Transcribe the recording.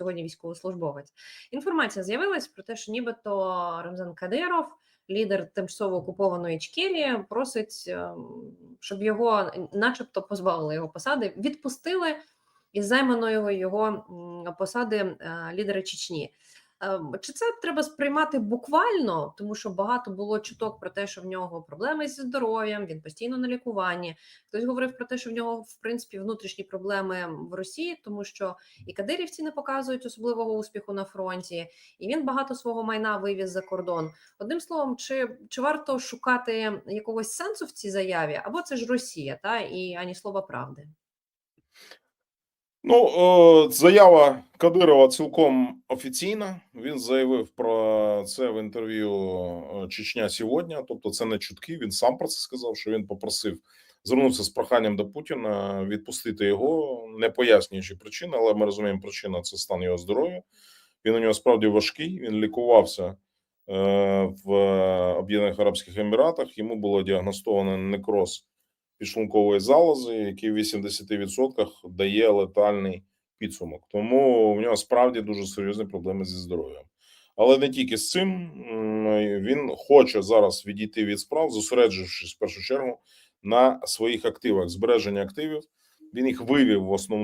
сьогодні військовослужбовець. Інформація з'явилась про те, що нібито Рамзан Кадиров, лідер тимчасово окупованої Чкірії, просить, ем, щоб його, начебто, позбавили його посади, відпустили із займаної його посади е, лідера Чечні. Ем, Чи це треба сприймати буквально, тому що багато було чуток про те, що в нього проблеми зі здоров'ям, він постійно на лікуванні. Хтось говорив про те, що в нього в принципі внутрішні проблеми в Росії, тому що і кадирівці не показують особливого успіху на фронті, і він багато свого майна вивіз за кордон. Одним словом, чи, чи варто шукати якогось сенсу в цій заяві, або це ж Росія, та і ані слова правди. Ну, е, заява Кадирова цілком офіційна. Він заявив про це в інтерв'ю е, Чечня сьогодні. Тобто, це не чутки. Він сам про це сказав, що він попросив звернутися з проханням до Путіна відпустити його, не пояснюючи причини, але ми розуміємо, причина це стан його здоров'я. Він у нього справді важкий. Він лікувався е, в Об'єднаних Арабських Еміратах. Йому було діагностовано некроз підшлункової залози, який в 80% дає летальний підсумок. Тому в нього справді дуже серйозні проблеми зі здоров'ям. Але не тільки з цим він хоче зараз відійти від справ, зосереджившись в першу чергу на своїх активах, збереження активів. Він їх вивів в основному.